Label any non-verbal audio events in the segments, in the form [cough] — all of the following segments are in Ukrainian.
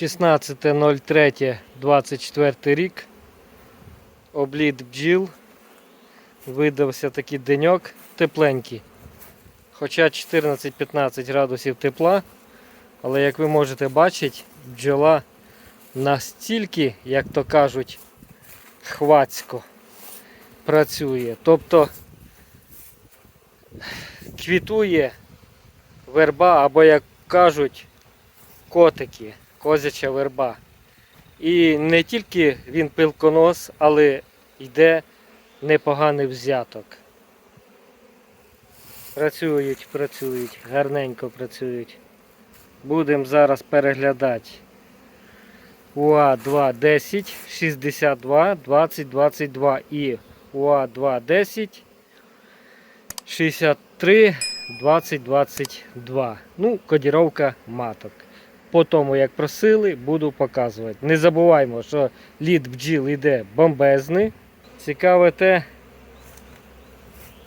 16.03.24 рік. Обліт бджіл. Видався такий деньок тепленький. Хоча 14-15 градусів тепла. Але як ви можете бачити, бджола настільки, як то кажуть, хвацько працює. Тобто квітує верба, або як кажуть, котики, козяча верба. І не тільки він пилконос, але йде непоганий взяток. Працюють, працюють, гарненько працюють. Будемо зараз переглядати. УА 210 62 20 22 і УА 210 63 20 22. Ну, кодіровка маток. По тому, як просили, буду показувати. Не забуваємо, що лід бджіл йде бомбезний. Цікаве те,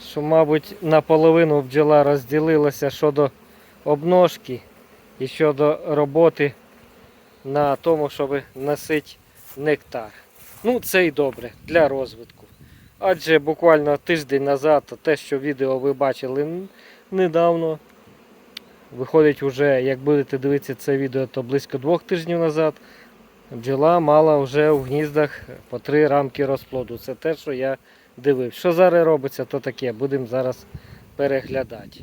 що, мабуть, наполовину бджола розділилася щодо обножки і щодо роботи на тому, щоб носити нектар. Ну, це і добре для розвитку. Адже буквально тиждень назад те, що відео ви бачили недавно, виходить вже, як будете дивитися це відео, то близько двох тижнів назад. Бджола мала вже в гніздах по три рамки розплоду. Це те, що я дивився. Що зараз робиться, то таке. Будемо зараз переглядати.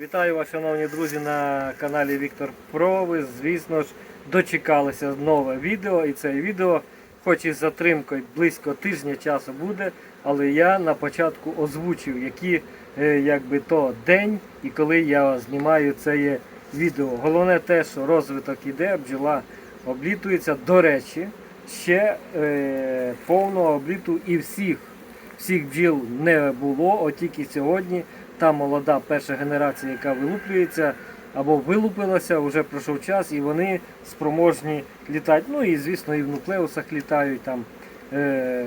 Вітаю вас, шановні друзі, на каналі Віктор Про. Ви, звісно ж, дочекалися нове відео. І це відео, хоч і з затримкою близько тижня часу буде, але я на початку озвучив, який е, якби то день і коли я знімаю це відео. Головне те, що розвиток іде, бджола облітується. До речі, ще е, повного обліту і всіх, всіх бджіл не було, от тільки сьогодні та молода перша генерація, яка вилуплюється або вилупилася, вже пройшов час, і вони спроможні літати. Ну і звісно, і в нуклеусах літають там. Е,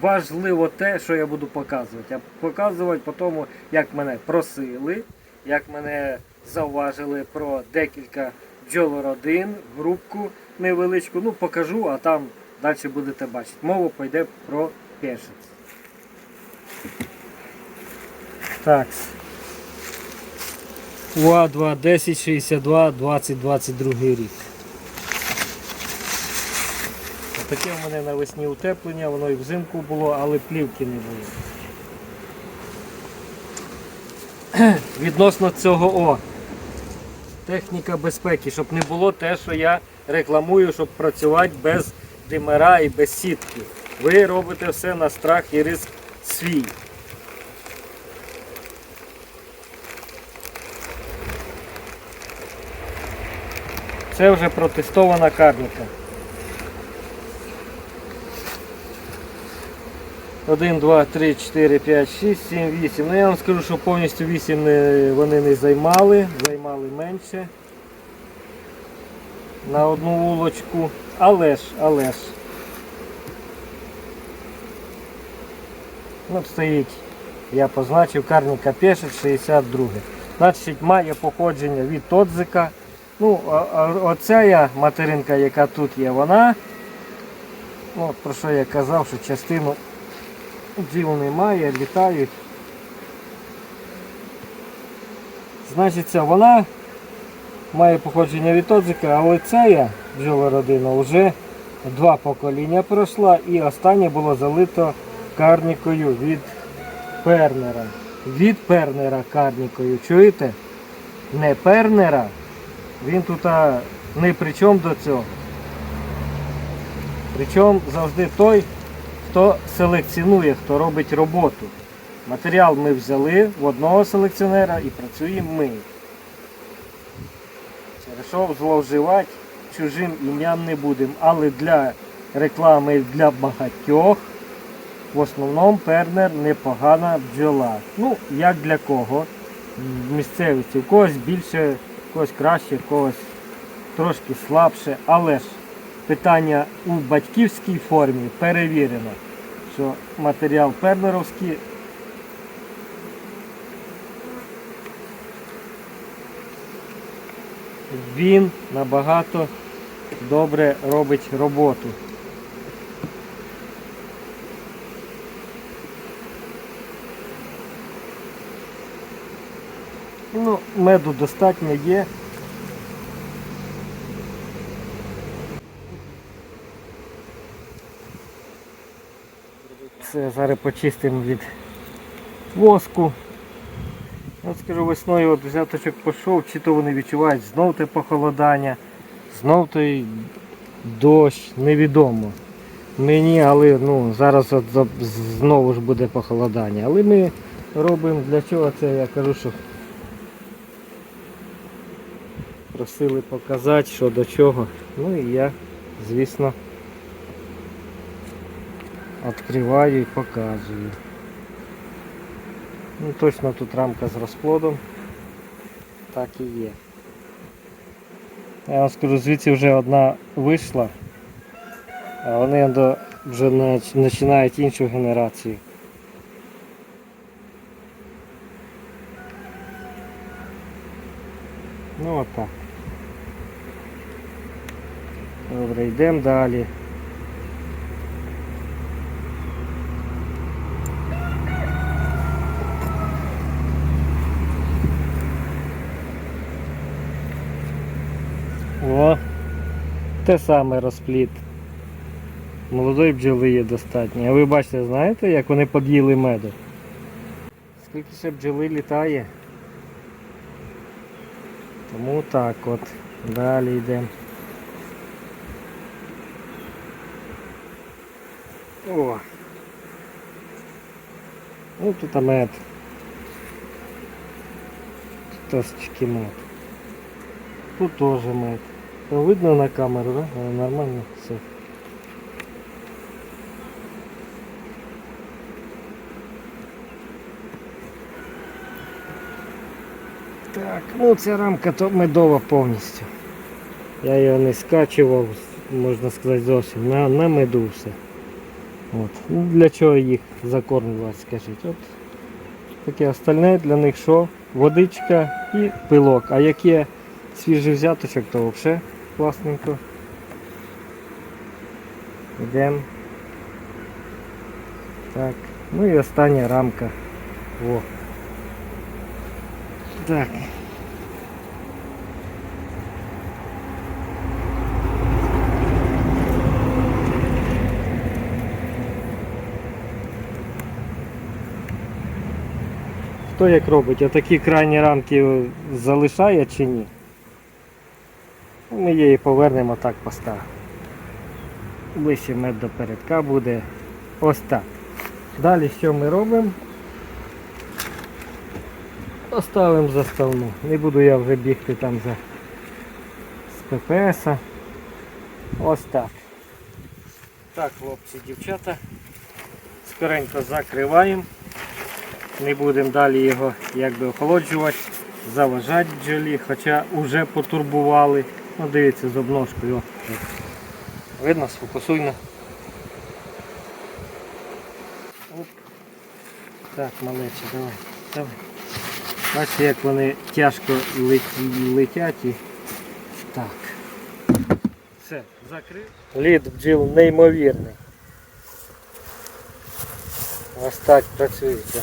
важливо те, що я буду показувати. А показувати по тому, як мене просили, як мене зауважили про декілька бджолородин, групку невеличку. Ну, покажу, а там далі будете бачити. Мова пойде про пешець. Так. УА-2 10 62 20 22 рік. Таке в мене навесні утеплення, воно і взимку було, але плівки не було. [clears throat] Відносно цього О. Техніка безпеки, щоб не було те, що я рекламую, щоб працювати без димера і без сітки. Ви робите все на страх і риск свій. Це вже протестована карніка. 1, 2, 3, 4, 5, 6, 7, 8. Ну я вам скажу, що повністю 8 вони не займали, займали менше. На одну вулочку. Але ж, але ж. От стоїть, я позначив, карніка пешець 62. Значить, має походження від Тодзика. Ну, оця материнка, яка тут є, вона, ну, про що я казав, що частину бджіл немає, літають. Значить, вона має походження від Тодзика, але ця бджолородина, вже два покоління пройшла і останнє було залито карнікою від пернера. Від пернера карнікою. Чуєте? Не пернера. Він тут не при чому до цього. Причому завжди той, хто селекціонує, хто робить роботу. Матеріал ми взяли в одного селекціонера і працюємо ми. Через що зловживати чужим ім'ям не будемо. Але для реклами для багатьох в основному пернер непогана бджола. Ну, як для кого? В місцевості. У когось більше, когось краще, когось трошки слабше. Але ж питання у батьківській формі перевірено, що матеріал пернеровський він набагато добре робить роботу. Ну, меду достатньо є. Це зараз почистимо від воску. От скажу, весною от взяточок пішов, чи то вони відчувають знов те похолодання, знов той дощ, невідомо. Мені, але ну, зараз от знову ж буде похолодання. Але ми робимо для чого це, я кажу, що просили показати, що до чого. Ну і я, звісно, відкриваю і показую. Ну точно тут рамка з розплодом. Так і є. Я вам скажу, звідси вже одна вийшла, а вони вже починають іншу генерацію. Ну отак. Добре, йдемо далі. О, те саме розпліт. Молодої бджоли є достатньо. А ви бачите, знаєте, як вони под'їли меду? Скільки ще бджоли літає? Тому так от. Далі йдемо. О! Ну тут мед. Тут тосочки мед. Тут теж мед. Видно на камеру, да? Е, Нормально все. Так, ну ця рамка то медова повністю. Я його не скачував, можна сказати, зовсім. На, на меду все. От. Ну, для чого їх закормлювати, скажіть. От таке остальне для них що? Водичка і пилок. А як є свіжий взяточок, то взагалі класненько. Йдемо. Так. Ну і остання рамка. О. Так. Хто як робить? Отакі крайні рамки залишає чи ні? Ну, Ми її повернемо так поставимо. Ближче мед до передка буде. Ось так. Далі що ми робимо? Поставимо заставну. Не буду я вже бігти там за з ППС. -а. Ось так. Так, хлопці, дівчата. Скоренько закриваємо. Не будемо далі його якби охолоджувати, заважати бджолі, хоча вже потурбували. Ну дивіться з обножкою. Видно, сфокусуйно. Оп. Так, малече, давай, давай. Бачите, як вони тяжко летять і так. Все, закрив. Лід бджіл неймовірний. Ось так працюється.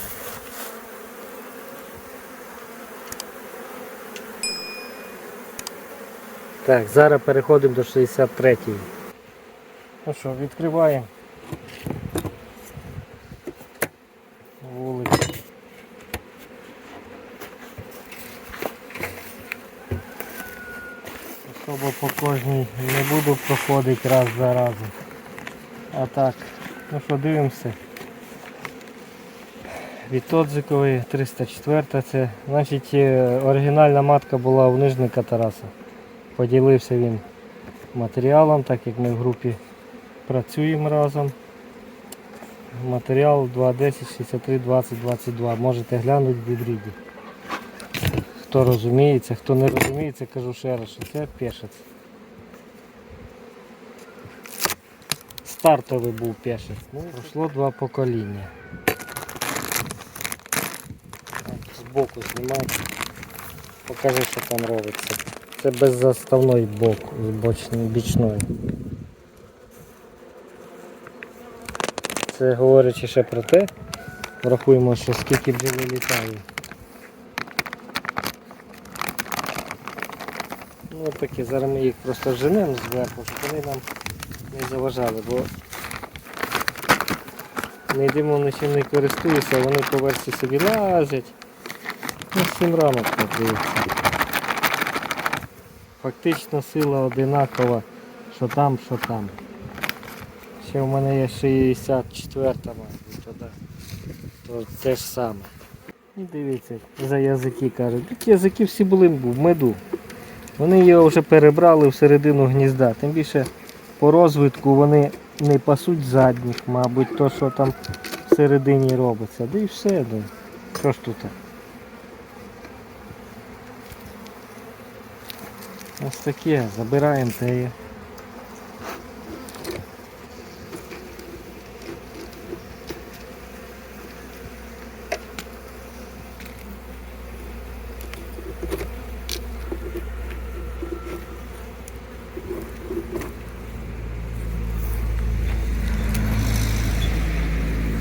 Так, зараз переходимо до 63-ї. Ну що, відкриваємо. Вулик. Особо по кожній не буду проходити раз за разом. А так, ну що, дивимося. Від Отзикової 304 це значить е, оригінальна матка була у Нижника Тараса. Поділився він матеріалом, так як ми в групі працюємо разом. Матеріал 210 63 20 22. Можете глянути в гібриді. Хто розуміється, хто не розуміється, кажу ще раз, що це пешець. Стартовий був пешець. Ну, пройшло два покоління. Збоку знімай. Покажи, що там робиться. Це Це без заставної боку, бочної, бічної. Це говорячи ще про те, врахуємо, що скільки бджоли літає. Ну такі, зараз ми їх просто женемо зверху, щоб вони нам не заважали, бо не йдемо нічим не користуюся, вони по версі собі лазять. Ну, сім рамок так дивиться. Фактично сила одинакова, що там, що там. Ще в мене є 64 мабуть, то, да. то те ж саме. І дивіться, за язики кажуть. Тут язики всі були в меду. Вони його вже перебрали всередину гнізда. Тим більше по розвитку вони не пасуть задніх, мабуть, то що там всередині робиться. Да і все. Ну. Що ж тут? Ось таке, забираємо те.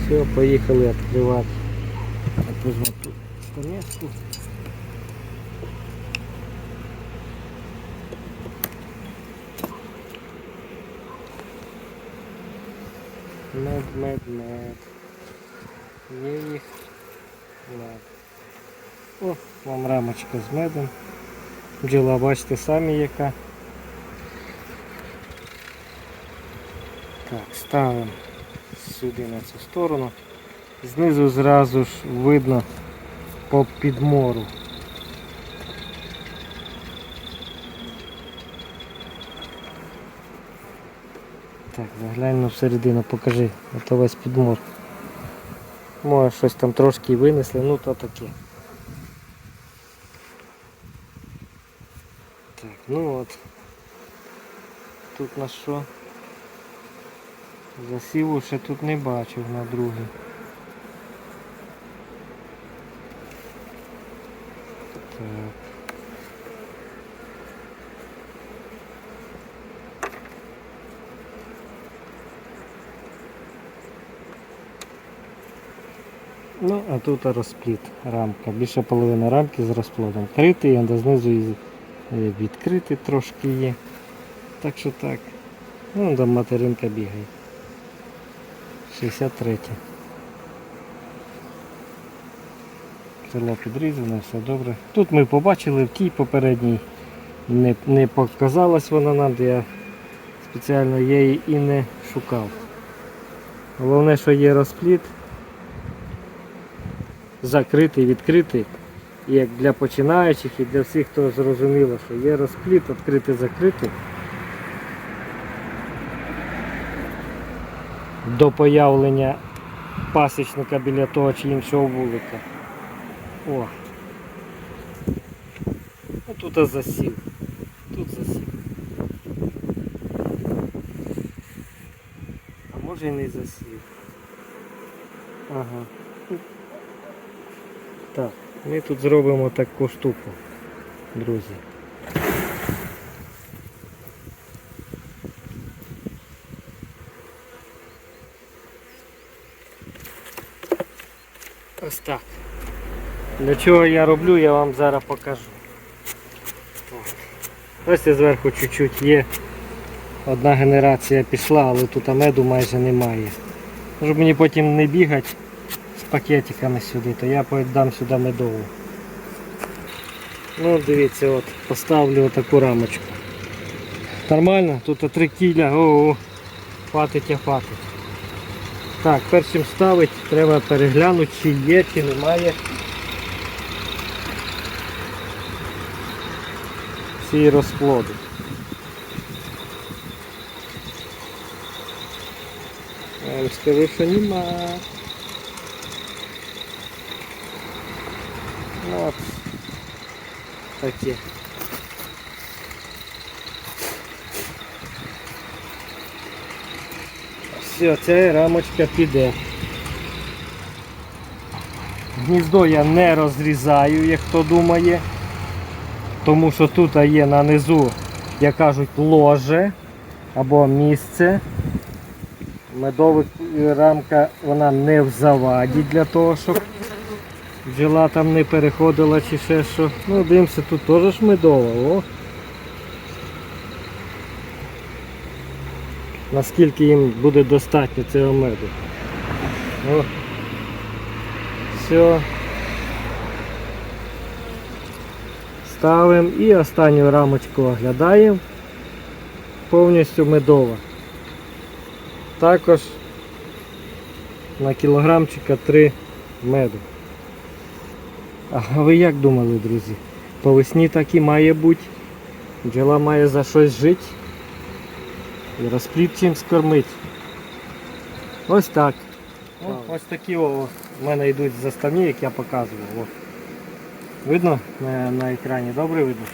Все, поїхали відкривати. Так, візьму Мед, мед, мед. Є їх мед. О, вам рамочка з медом. Бджола, бачите самі яка. Так, ставимо сюди на цю сторону. Знизу зразу ж видно по підмору. Так, заглянемо всередину, покажи, а то весь підмор. Може щось там трошки винесли, ну то таке. Так, ну от. Тут на що? Засіву ще тут не бачив на другий. Так. Ну, а тут розпліт рамка. Більше половина рамки з розплодом. Критий, а знизу і е, відкритий трошки є. Так що так. Ну, там материнка бігає. 63. Крило підрізане, все добре. Тут ми побачили в тій попередній. Не, не показалась вона нам, я спеціально її і не шукав. Головне, що є розпліт. Закритий, відкритий. І як для починаючих і для всіх, хто зрозуміло, що є розпліт, відкритий, закритий. до появлення пасічника біля того чи іншого вулика. О. Ну, тут засів. Тут засів. А може і не засів. Ага. Так, ми тут зробимо таку штуку, друзі. Ось так. Для чого я роблю, я вам зараз покажу. Ось зверху чуть-чуть є. Одна генерація пішла, але тут меду майже немає. Щоб мені потім не бігати пакетиками сюди, то я дам сюди медову. Ну дивіться, от поставлю таку рамочку. Нормально? Тут 3 кіля, о, хватить, а хватить. Так, першим ставить, треба переглянути, чи є, чи немає. Ці розплоди. Я вам скажу, що нема. Ну, От. Все, ця рамочка піде. Гніздо я не розрізаю, як хто думає. тому що тут є на низу, як кажуть, ложе або місце. Медовик рамка вона не в заваді для того, щоб бджола там не переходила чи ще що. Ну, дивимося, тут теж ж медова. О. Наскільки їм буде достатньо цього меду. О. Все. Ставимо і останню рамочку оглядаємо. Повністю медова. Також на кілограмчика 3 меду. А ви як думали, друзі? По весні так і має бути. Бджола має за щось жити і розплід чим скормить. Ось так. О, ось такі о, в мене йдуть заставні, як я показував. О. Видно на, на екрані? Добре видно?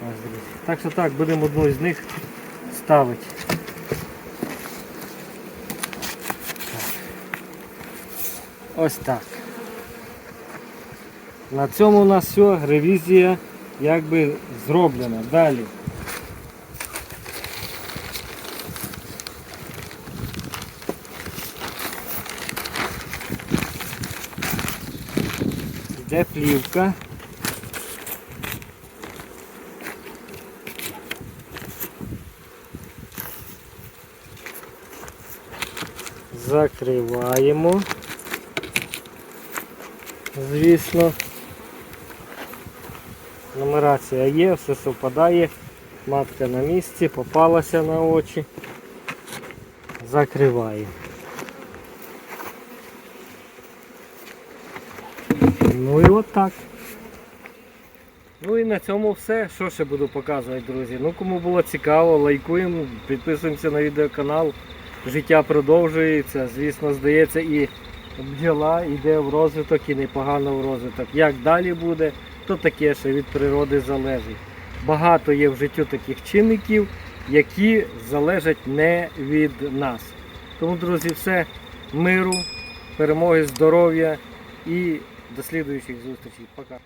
Ось, друзі. Так що так, будемо одну з них ставити. Ось так. На цьому у нас все, ревізія якби зроблена. Далі. Йде плівка. Закриваємо. Звісно. Нумерація є, все совпадає. Матка на місці, попалася на очі. Закриваємо. Ну і от так. Ну і на цьому все. Що ще буду показувати, друзі? Ну кому було цікаво, лайкуємо, підписуємося на відеоканал. Життя продовжується. Звісно, здається, і бджола йде в розвиток і непогано в розвиток. Як далі буде, то таке ще від природи залежить. Багато є в життю таких чинників, які залежать не від нас. Тому, друзі, все миру, перемоги, здоров'я і до слідуючих зустрічей. Пока.